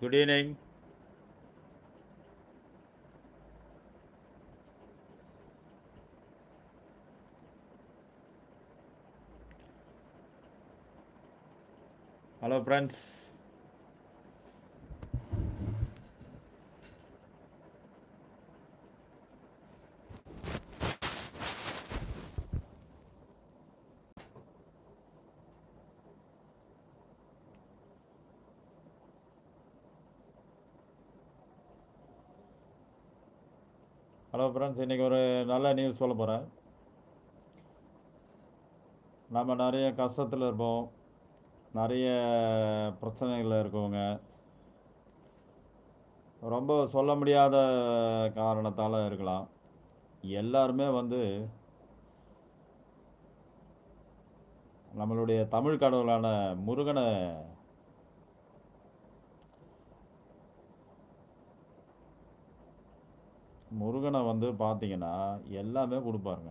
Good evening. Hello, friends. Hello friends இன்றைக்கி ஒரு நல்ல நியூஸ் சொல்ல போகிறேன் நம்ம நிறைய கஷ்டத்தில் இருப்போம். நிறைய பிரச்சனைகளில் இருக்கவங்க. ரொம்ப சொல்ல முடியாத காரணத்தால் இருக்கலாம். எல்லாருமே வந்து நம்மளுடைய தமிழ் கடவுளான முருகனை முருகனை வந்து பார்த்தீங்கன்னா எல்லாமே கொடுப்பாருங்க.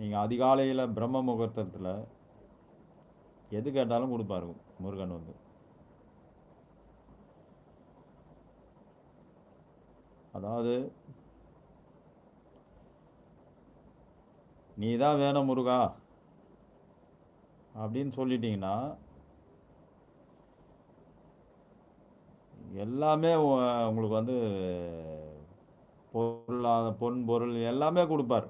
நீங்கள் அதிகாலையில் பிரம்ம முகூர்த்தத்தில் எது கேட்டாலும் கொடுப்பாரு முருகன் வந்து. அதாவது நீ தான் வேணும் முருகா அப்படின்னு சொல்லிட்டீங்கன்னா எல்லாமே உங்களுக்கு வந்து பொருளாத பொன் பொருள் எல்லாமே கொடுப்பார்.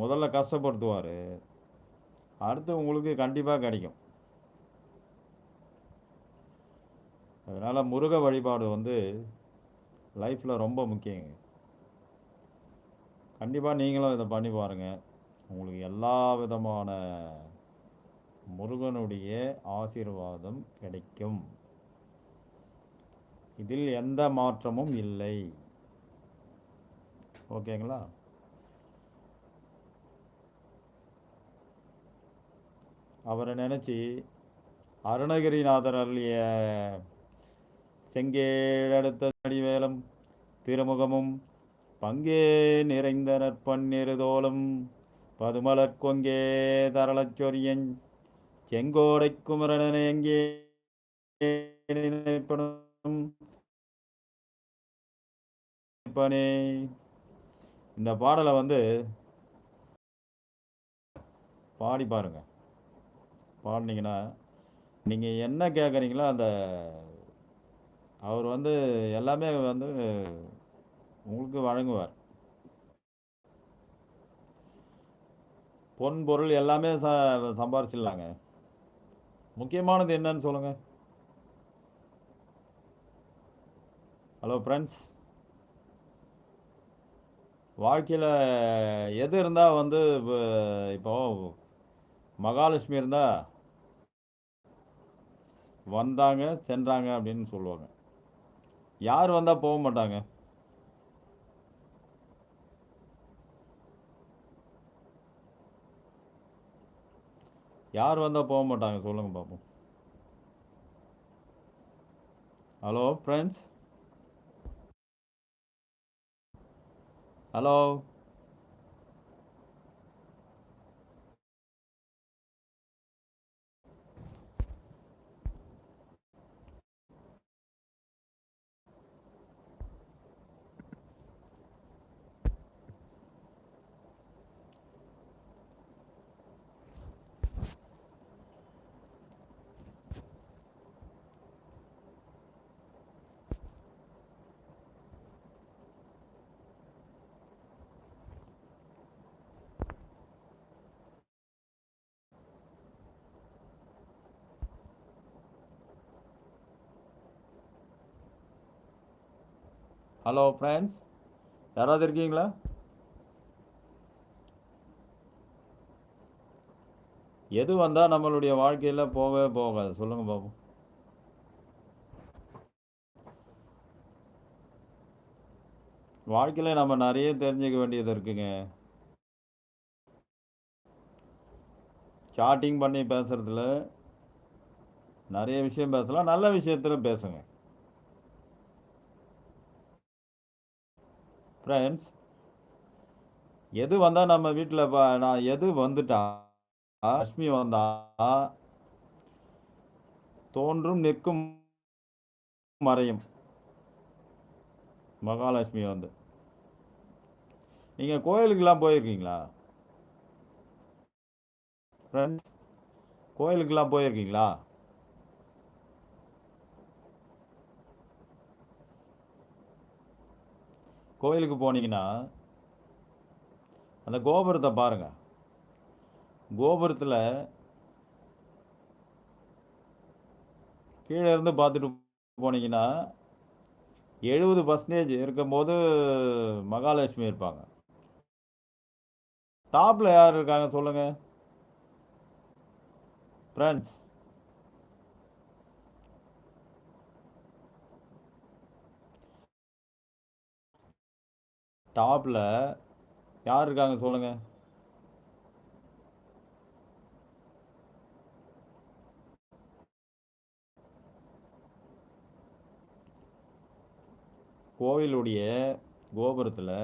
முதல்ல கஷ்டப்படுத்துவார். அடுத்து உங்களுக்கு கண்டிப்பாக கிடைக்கும். அதனால் முருக வழிபாடு வந்து லைஃப்பில் ரொம்ப முக்கியங்க. கண்டிப்பாக நீங்களும் இதை பண்ணி பாருங்கள் உங்களுக்கு எல்லா விதமான முருகனுடைய ஆசீர்வாதம் கிடைக்கும். இதில் எந்த மாற்றமும் இல்லை. ஓகேங்களா? அவரை நினச்சி அருணகிரிநாதர் அருளிய செங்கேழடுத்த அடிவேலம் திருமுகமும் பங்கே நிறைந்த நற்பன்னிருதோளும் பதுமலர் கொங்கே தரளச்சொரியன் செங்கோடை குமரனே எங்கே நினைப்பனும்? இந்த பாடலை வந்து பாடி பாருங்க. பாடினீங்கன்னா நீங்கள் என்ன கேட்குறீங்களோ அந்த அவர் வந்து எல்லாமே வந்து உங்களுக்கு வழங்குவார். பொன் பொருள் எல்லாமே ச சம்பாரிச்சிடலாங்க. முக்கியமானது என்னன்னு சொல்லுங்க. ஹலோ ஃப்ரெண்ட்ஸ் வாழ்க்கையில் எது இருந்தால் வந்து இப்போ மகாலட்சுமி இருந்தால் வந்தாங்க சென்றாங்க அப்படின்னு சொல்லுவாங்க. யார் வந்தால் போக மாட்டாங்க? யார் வந்தால் போக மாட்டாங்க? சொல்லுங்கள் பார்ப்போம் hello friends hello hello friends யாராவது இருக்கீங்களா? எது வந்தால் நம்மளுடைய வாழ்க்கையில் போகவே போகாது. சொல்லுங்க பாபு. வாழ்க்கையில் நம்ம நிறைய தெரிஞ்சுக்க வேண்டியது இருக்குங்க. சாட்டிங் பண்ணி பேசுறதுல நிறைய விஷயம் பேசலாம். நல்ல விஷயத்துல பேசுங்க. ஃப்ரெண்ட்ஸ் எது வந்தால் நம்ம வீட்டில் நான் எது வந்துட்டா லக்ஷ்மி வந்தா தோன்றும் நிற்கும் மறையும். மகாலட்சுமி வந்து. நீங்கள் கோயிலுக்கெல்லாம் போயிருக்கீங்களா? ஃப்ரெண்ட்ஸ் கோயிலுக்கெல்லாம் போயிருக்கீங்களா? கோயிலுக்கு போனீங்கன்னா அந்த கோபுரத்தை பாருங்க. கோபுரத்தில் கீழே இருந்து பார்த்துட்டு போனீங்கன்னா எழுபது பர்சன்டேஜ் இருக்கும்போது மகாலட்சுமி இருப்பாங்க. டாப்பில் யார் இருக்காங்க சொல்லுங்கள் ஃப்ரெண்ட்ஸ் டாப்பில் யார் இருக்காங்க சொல்லுங்க. கோவிலுடைய கோபுரத்தில்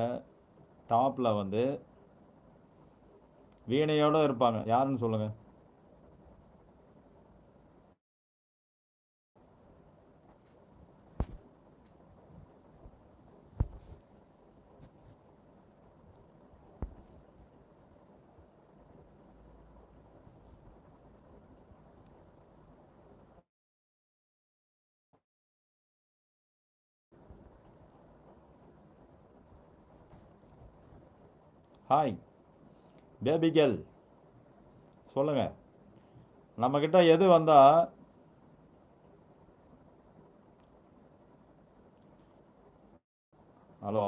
டாப்பில் வந்து வீணையோடு இருப்பாங்க. யாருன்னு சொல்லுங்கள் ஹாய் பேபி கேர்ள் சொல்லுங்க. நம்மக்கிட்ட எது வந்தா hello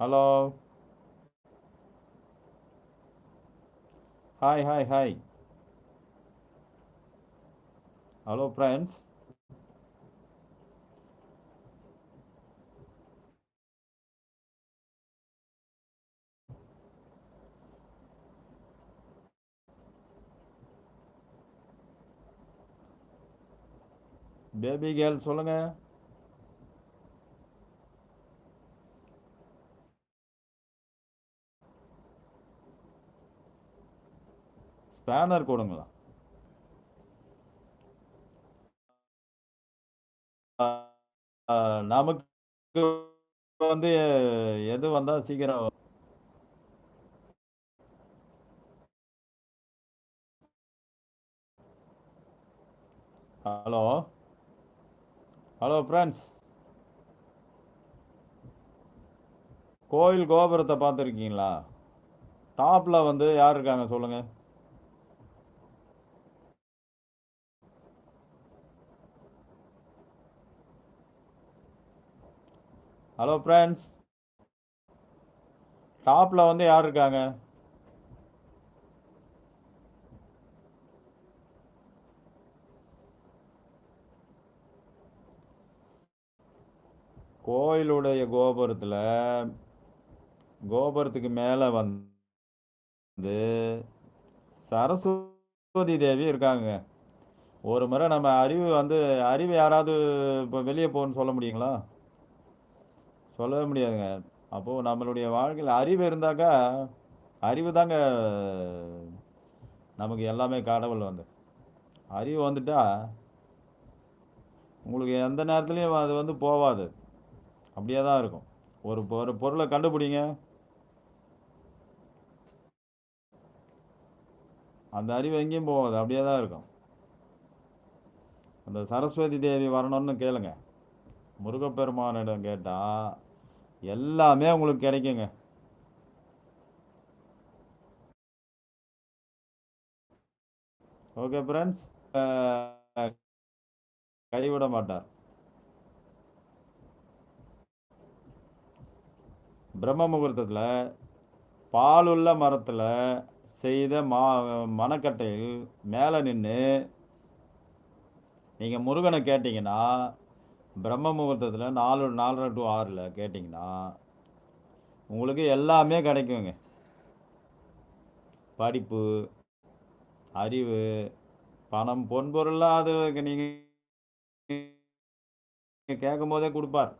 hello hi hi hi hello friends baby girl சொல்லுங்க. ஸ்பேனர் கொடுங்களா நமக்கு வந்து எது வந்தா சீக்கிரம் வரும்? ஹலோ ஹலோ ஃப்ரெண்ட்ஸ் கோயில் கோபுரத்தை பார்த்துருக்கீங்களா டாப்பில் வந்து யார் இருக்காங்க சொல்லுங்கள் ஹலோ ஃப்ரெண்ட்ஸ் டாப்பில் வந்து யார் இருக்காங்க? கோயிலுடைய கோபுரத்தில் கோபுரத்துக்கு மேலே வந்து சரஸ்வதி தேவி இருக்காங்க. ஒரு முறை நம்ம அறிவு வந்து அறிவு யாராவது இப்போ வெளியே போகணும்னு சொல்ல முடியுங்களா? சொல்லவே முடியாதுங்க. அப்போது நம்மளுடைய வாழ்க்கையில் அறிவு இருந்தாக்கா அறிவு தாங்க நமக்கு எல்லாமே கடவுள் வந்து. அறிவு வந்துட்டா உங்களுக்கு எந்த நேரத்துலையும் அது வந்து போகாது அப்படியே தான் இருக்கும். ஒரு ஒரு பொருளை கண்டுபிடிங்க. அந்த அறிவு எங்கேயும் போகாது. அப்படியே தான் இருக்கும். அந்த சரஸ்வதி தேவி வரணும்னு கேளுங்க. முருகப்பெருமானிடம் கேட்டால் எல்லாமே உங்களுக்கு கிடைக்குங்க. ஓகே ஃப்ரெண்ட்ஸ் கைவிட மாட்டார். பிரம்ம முகூர்த்தத்தில் பாலுள்ள மரத்தில் செய்த மா மணக்கட்டையில் மேலே நின்று நீங்கள் முருகனை கேட்டிங்கன்னா பிரம்ம முகூர்த்தத்தில் நாலு நாலரை டு ஆறில் கேட்டிங்கன்னா உங்களுக்கு எல்லாமே கிடைக்குங்க. படிப்பு அறிவு பணம் பொன்பொருள்லாம் அது நீங்கள் கேட்கும் போதே கொடுப்பார்.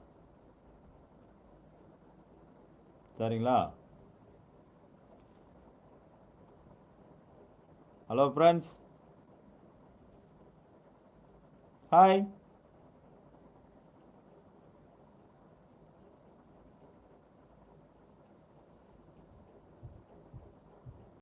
சரிங்களா? Hello friends hi